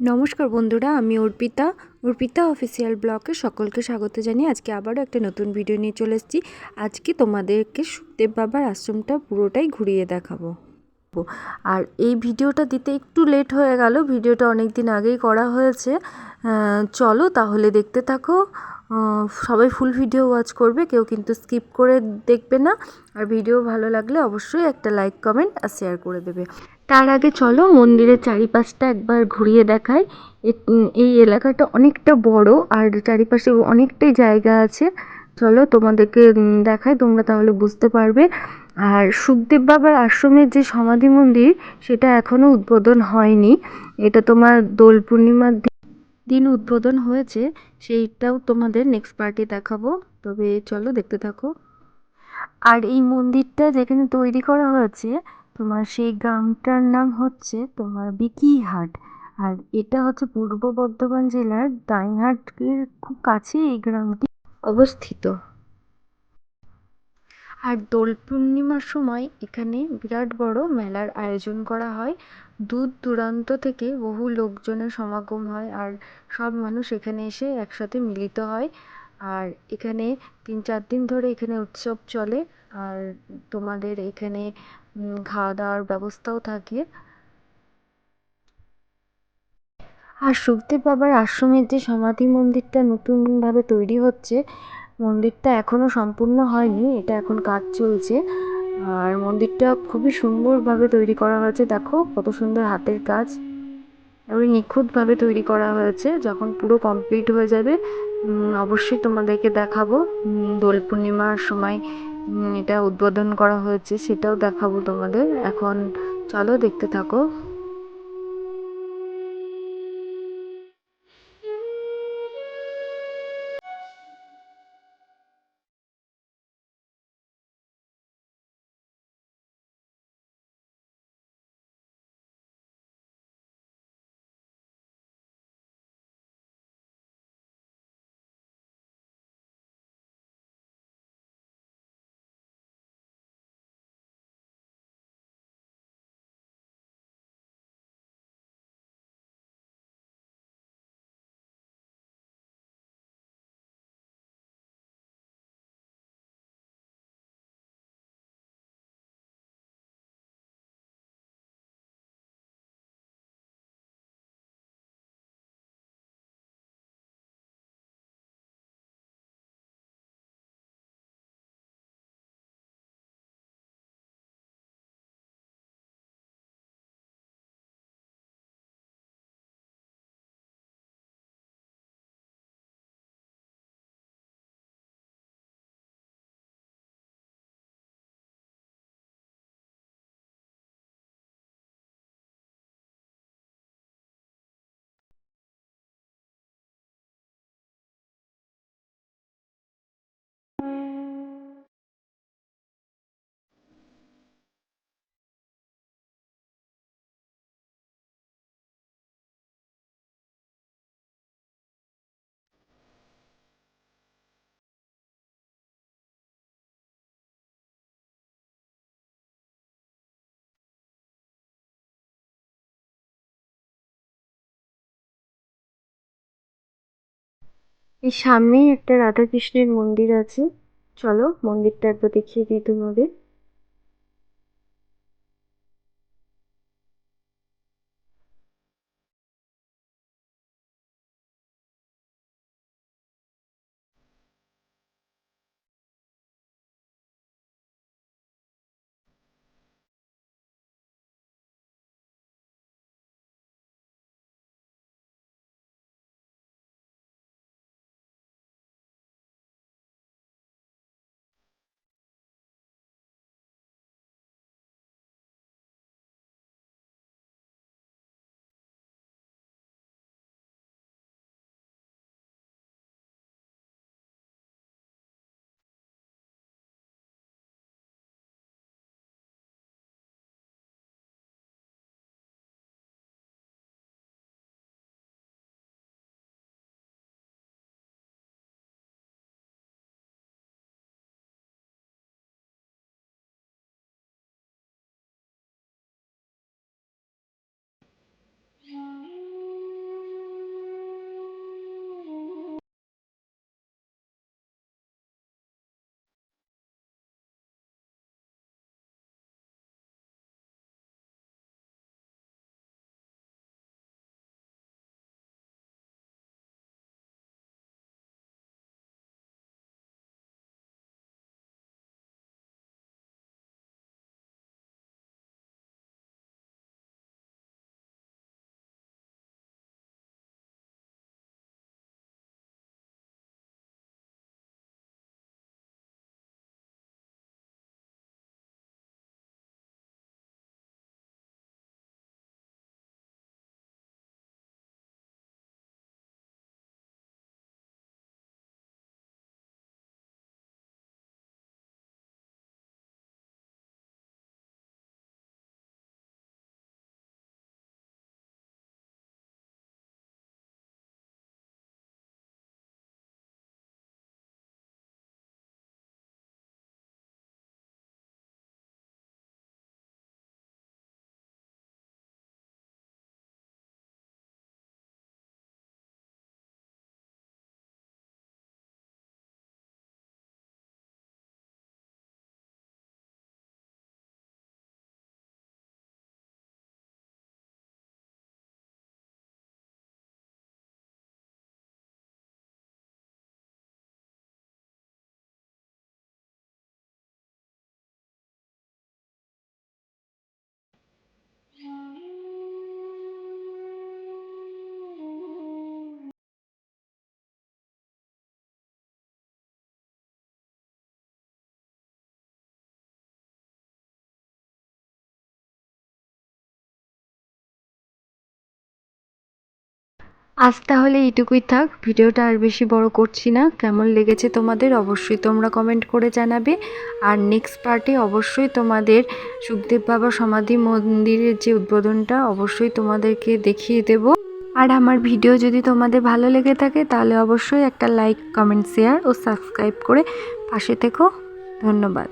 নমস্কার বন্ধুরা, আমি অর্পিতা। অর্পিতা অফিসিয়াল ব্লগে সকলকে স্বাগত জানিয়ে আজকে আবারও একটা নতুন ভিডিও নিয়ে চলে এসেছি। আজকে তোমাদেরকে সুখদেব বাবার আশ্রমটা পুরোটাই ঘুরিয়ে দেখাবো। আর এই ভিডিওটা দিতে একটু লেট হয়ে গেল, ভিডিওটা অনেক দিন আগেই করা হয়েছে। চলো তাহলে দেখতে থাকো। সবাই ফুল ভিডিও ওয়াচ করবে, কেউ কিন্তু স্কিপ করে দেখবে না। আর ভিডিও ভালো লাগলে অবশ্যই একটা লাইক, কমেন্ট আর শেয়ার করে দেবে। তার আগে চলো মন্দিরের চারিপাশটা একবার ঘুরিয়ে দেখাই। এই এলাকাটা অনেকটা বড় আর চারিপাশে অনেকটাই জায়গা আছে। চলো তোমাদেরকে দেখাই, তোমরা তাহলে বুঝতে পারবে। আর সুখদেব বাবার আশ্রমের যে সমাধি মন্দির, সেটা এখনও উদ্বোধন হয়নি। এটা তোমার দোল পূর্ণিমার দিন উদ্বোধন হয়েছে, সেইটাও তোমাদের নেক্সট পার্টি দেখাবো। তবে চলো দেখতে থাকো। আর এই মন্দিরটা যেখানে তৈরি করা হয়েছে তোমার সেই গ্রামটার নাম হচ্ছে তোমার বিকিহাট। আর এটা হচ্ছে পূর্ব বর্ধমান জেলার দাইহাটের খুব কাছে এই গ্রামটি অবস্থিত। আর দোল পূর্ণিমার সময় এখানে বিরাট বড় মেলার আয়োজন করা হয়। দূর দূরান্ত থেকে বহু লোকজনের সমাগম হয় আর সব মানুষ এখানে এসে একসাথে মিলিত হয়। আর এখানে তিন চার দিন ধরে এখানে উৎসব চলে। আর তোমাদের এখানে খাওয়া দাওয়ার ব্যবস্থাও থাকে। আর সুখদেব বাবার আশ্রমের যে সমাধি মন্দিরটা নতুনভাবে তৈরি হচ্ছে, মন্দিরটা এখনও সম্পূর্ণ হয়নি, এটা এখন কাজ চলছে। আর মন্দিরটা খুবই সুন্দরভাবে তৈরি করা হয়েছে, দেখো কত সুন্দর হাতের কাজ। এবারে নিখুঁতভাবে তৈরি করা হয়েছে, যখন পুরো কমপ্লিট হয়ে যাবে অবশ্যই তোমাদেরকে দেখাবো। দোল পূর্ণিমার সময় এটা উদ্বোধন করা হয়েছে সেটাও দেখাবো তোমাদের। এখন চলো দেখতে থাকো। এই সামনেই একটা রাধাকৃষ্ণের মন্দির আছে। চলো মন্দিরটা একবার দেখিয়ে দিই তোমাদের। আজ তাহলে এইটুকুই থাক। ভিডিওটা আর বেশি বড় করছি না। কেমন লেগেছে তোমাদের অবশ্যই তোমরা কমেন্ট করে জানাবে। আর নেক্সট পার্টে অবশ্যই তোমাদের সুখদেব বাবা সমাধি মন্দিরের যে উদ্বোধনটা, অবশ্যই তোমাদেরকে দেখিয়ে দেব। আর আমার ভিডিও যদি তোমাদের ভালো লেগে থাকে, তাহলে অবশ্যই একটা লাইক কমেন্ট শেয়ার ও সাবস্ক্রাইব করে পাশে থেকো। ধন্যবাদ।